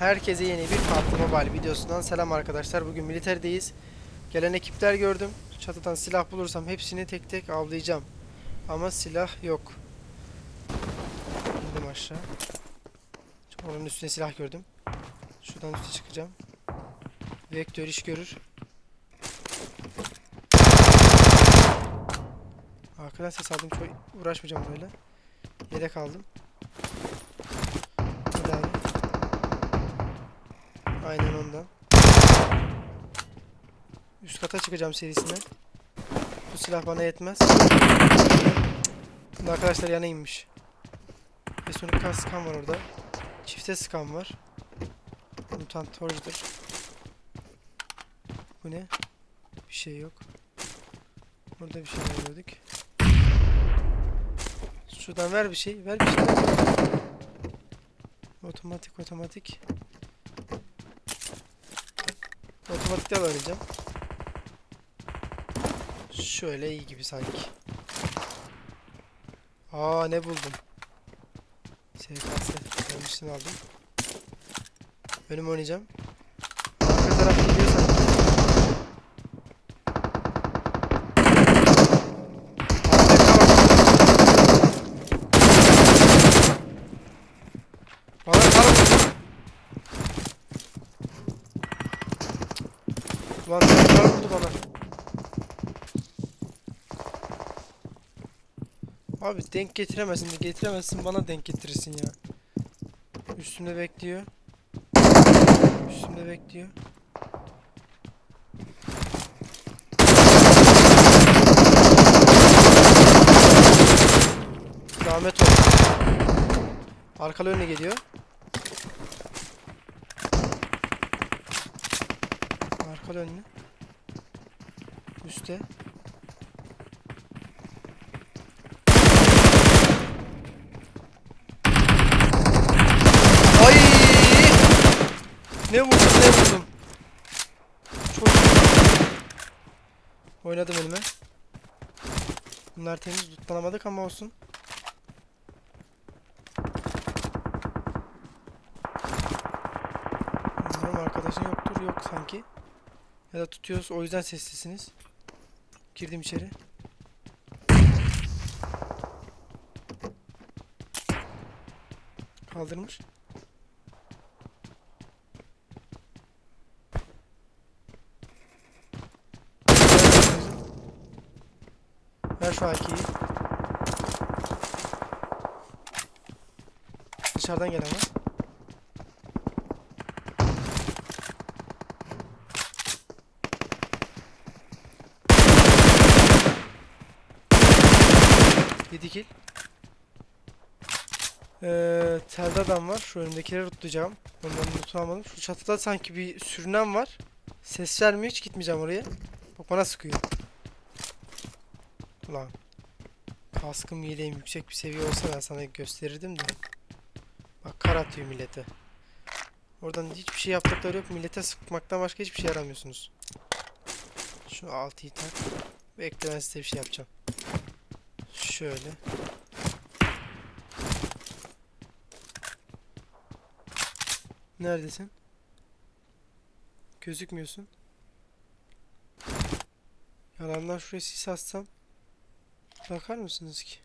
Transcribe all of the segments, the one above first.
Herkese yeni bir PUBG Mobile videosundan selam arkadaşlar. Bugün militerdeyiz. Gelen ekipler gördüm. Çatıdan silah bulursam hepsini tek tek avlayacağım. Ama silah yok. İndim aşağı. Onun üstüne silah gördüm. Şuradan üste çıkacağım. Vektör iş görür. Arkadan ses aldım. Çok uğraşmayacağım böyle. Yedek aldım. Hadi abi. Aynen ondan. Üst kata çıkacağım serisine. Bu silah bana yetmez. Bunda arkadaşlar yana inmiş. Ve sonra kas skan var orada. Çifte skan var. Mutant Torch'dur. Bu ne? Bir şey yok. Burada bir şey gördük. Şuradan ver bir şey. Ver bir şey. Otomatik otomatik. Otomatikte vereceğim. Şöyle iyi gibi sanki. Aa ne buldum. SKS gelmişini aldım. Önüm oynayacağım. Arka taraf gidiyor sanki. Bana kar kar vurdu bana. Abi denk getiremezsin de getiremezsin bana denk getirirsin ya. Üstümde bekliyor. Üstümde bekliyor. Zahmet oldu. Arkalı önüne geliyor. Arkalı önüne. Üste. Ay! Ne vurdum ne vurdum. Çok Oynadım elime. Bunlar temiz tutlanamadık ama olsun. Umarım arkadaşın yoktur. Yok sanki. Ya da tutuyoruz. O yüzden sessizsiniz. Girdim içeri. Kaldırmış. Ver şu AK'yi. Dışarıdan gelen var. Yedi kill. Ee, telde adam var. Şu önümdekileri tutacağım. Onların lootunu almadım. Şu çatıda sanki bir sürünen var. Ses vermiyor. Hiç gitmeyeceğim oraya. Bak bana sıkıyor. Ulan. Kaskım yeleğim yüksek bir seviye olsa ben sana gösterirdim de. Bak kar atıyor millete. Oradan hiçbir şey yaptıkları yok. Millete sıkmaktan başka hiçbir şey yaramıyorsunuz. Şu 6'yı tak. Bekle ben size bir şey yapacağım. Şöyle. Neredesin? Gözükmüyorsun. Yalandan şuraya sis atsam bakar mısınız ki?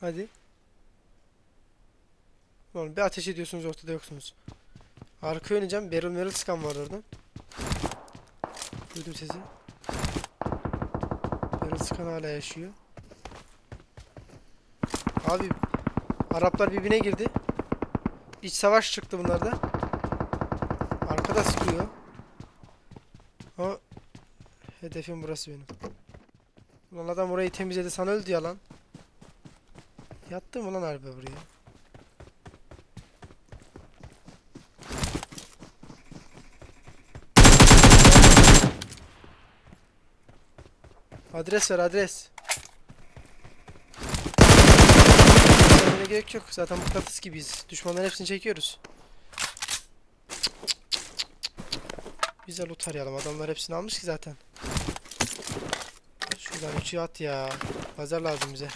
Hadi. Oğlum bir ateş ediyorsunuz ortada yoksunuz. Arka oynayacağım. Barrel Merrill sıkan var orada. Duydum sesi. Sıkan hala yaşıyor. Abi Araplar birbirine girdi. İç savaş çıktı bunlarda. Arkada sıkıyor. O hedefim burası benim. Ulan adam burayı temizledi sana öldü ya lan. Yattı mı lan harbi buraya? Adres ver adres. Söylemene gerek yok. Zaten mıknatıs gibiyiz. Düşmanların hepsini çekiyoruz. Biz de loot arayalım. Adamlar hepsini almış ki zaten. Şuradan üçü at ya. Pazar lazım bize.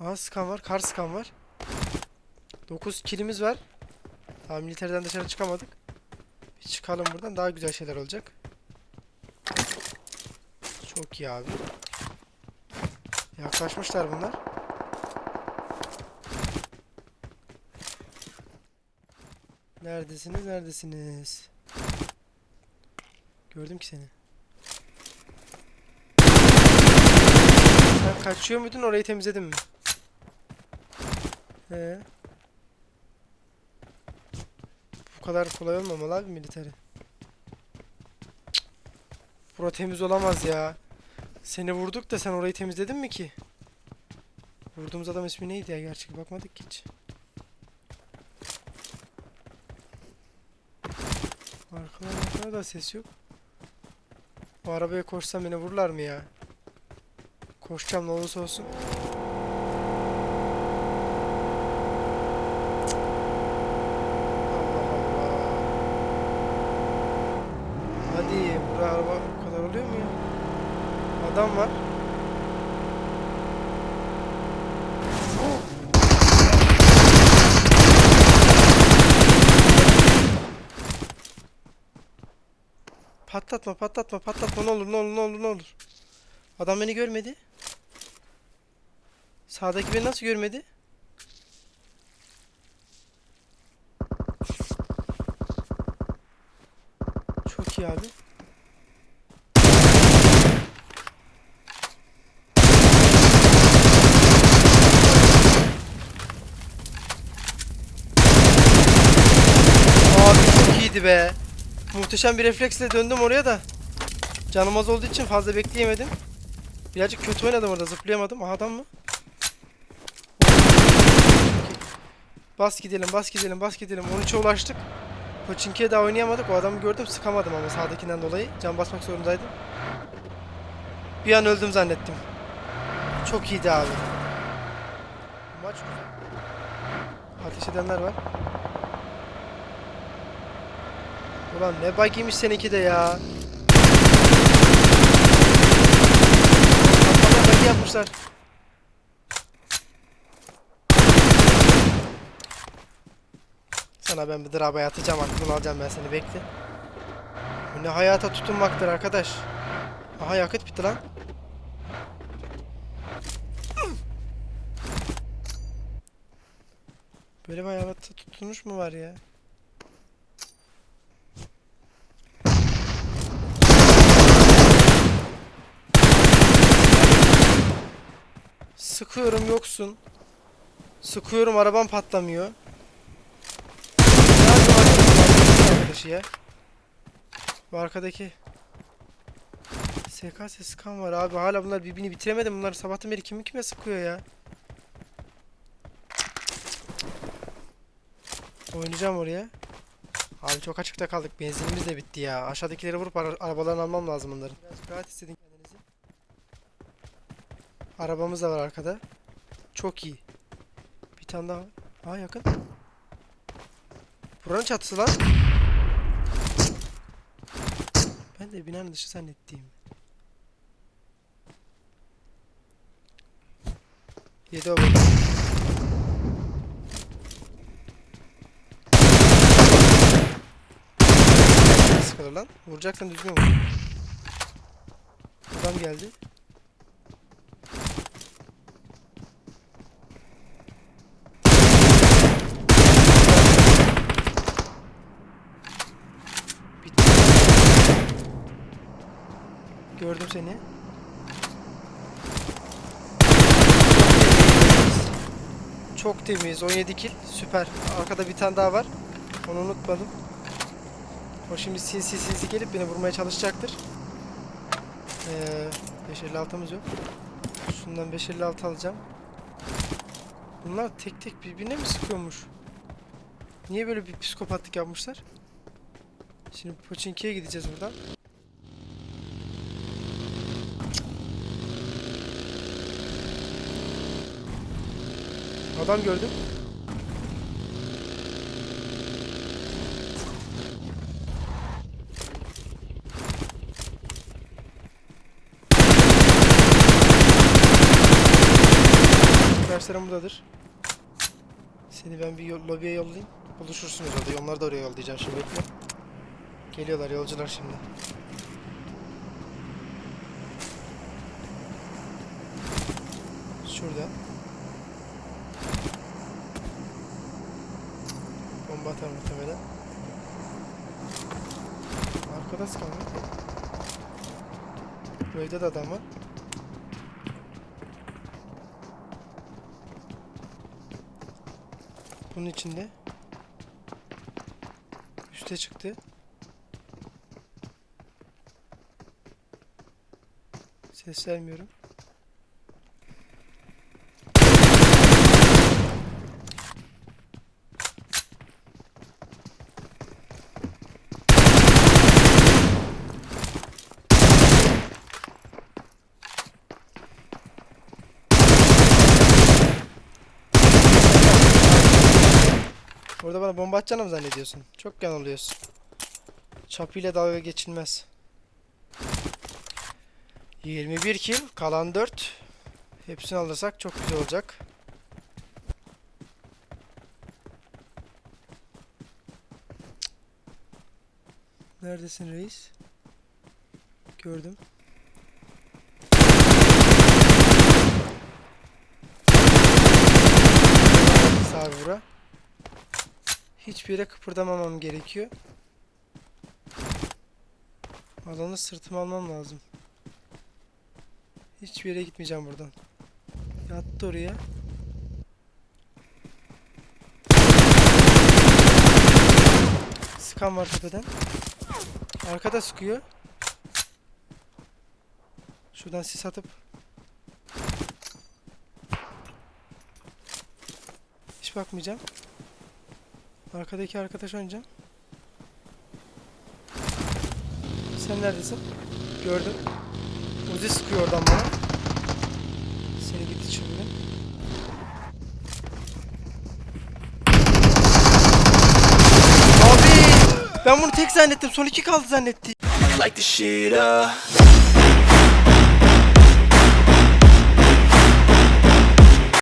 Aha skan var. Kar skan var. 9 kilimiz var. Daha militerden dışarı çıkamadık. Bir çıkalım buradan daha güzel şeyler olacak. Çok iyi abi. Yaklaşmışlar bunlar. Neredesiniz? Neredesiniz? Gördüm ki seni. Sen kaçıyor muydun? Orayı temizledin mi? Ee? Bu kadar kolay olmamalı abi militeri. Bura temiz olamaz ya. Seni vurduk da sen orayı temizledin mi ki? Vurduğumuz adam ismi neydi ya gerçek bakmadık hiç. Arkadan arkada da ses yok. O arabaya koşsam beni vururlar mı ya? Koşacağım ne olursa olsun. Allah Allah. Hadi bura araba bu kadar oluyor mu ya? Adam var. Patlatma patlatma patlatma ne olur ne olur ne olur ne olur. Adam beni görmedi. Sağdaki beni nasıl görmedi? Çok iyi abi. Abi çok iyiydi be. Muhteşem bir refleksle döndüm oraya da. Canım az olduğu için fazla bekleyemedim. Birazcık kötü oynadım orada zıplayamadım. Aha adam mı? Bas gidelim bas gidelim bas gidelim. 13'e ulaştık. Koçinki'ye daha oynayamadık. O adamı gördüm sıkamadım ama sağdakinden dolayı. Can basmak zorundaydım. Bir an öldüm zannettim. Çok iyiydi abi. Maç güzel. Ateş edenler var. Ulan ne bug'iymiş seninki de ya. Kafana bug yapmışlar. Sana ben bir drabaya atacağım aklını alacağım ben seni bekle. Bu ne hayata tutunmaktır arkadaş. Aha yakıt bitti lan. Böyle bir hayata tutunuş mu var ya? Sıkıyorum yoksun. Sıkıyorum arabam patlamıyor. Nerede o arkadaş- arkadaşı ya? Bu arkadaki SKS sıkan var abi. Hala bunlar birbirini bitiremedi. Bunlar sabahtan beri kimi kime sıkıyor ya? Oynayacağım oraya. Abi çok açıkta kaldık. Benzinimiz de bitti ya. Aşağıdakileri vurup ara arabalarını almam lazım onların. Biraz rahat hissedin. Arabamız da var arkada. Çok iyi. Bir tane daha. Aa yakın. Buranın çatısı lan. Ben de binanın dışı zannettiğim. Yedi o beni. Sıkılır lan. Vuracaksan düzgün vur. Adam geldi. Bitti. Gördüm seni. Çok temiz. 17 kill. Süper. Arkada bir tane daha var. Onu unutmadım. O şimdi sinsi sinsi gelip beni vurmaya çalışacaktır. Ee, 556'mız yok. Şundan 556 alacağım. Bunlar tek tek birbirine mi sıkıyormuş? Niye böyle bir psikopatlık yapmışlar? Şimdi Pochinki'ye gideceğiz buradan. Adam gördüm. Arkadaşlarım buradadır. Seni ben bir yol- lobiye yollayayım. Buluşursunuz orada. Onları da oraya yollayacağım şimdi bekle. Geliyorlar yolcular şimdi. Şurada. Bomba atar muhtemelen. Arkada sıkan var. Bu evde de adam var. Bunun içinde. Üste çıktı. Ses vermiyorum. Orada bana bomba atacağını mı zannediyorsun? Çok yanılıyorsun. Çapıyla dalga geçilmez. 21 kill, kalan 4. Hepsini alırsak çok güzel olacak. Neredesin reis? Gördüm. Sağ vura. Hiçbir yere kıpırdamamam gerekiyor. Alanı sırtıma almam lazım. Hiçbir yere gitmeyeceğim buradan. Yattı oraya. Sıkan var tepeden. Arkada sıkıyor. Şuradan sis atıp. Hiç bakmayacağım. Arkadaki arkadaş oynayacağım. Sen neredesin? Gördüm. Uzi sıkıyor oradan bana. Seni gitti şimdi. Abi! Ben bunu tek zannettim. Son iki kaldı zannettim. Like the shit up.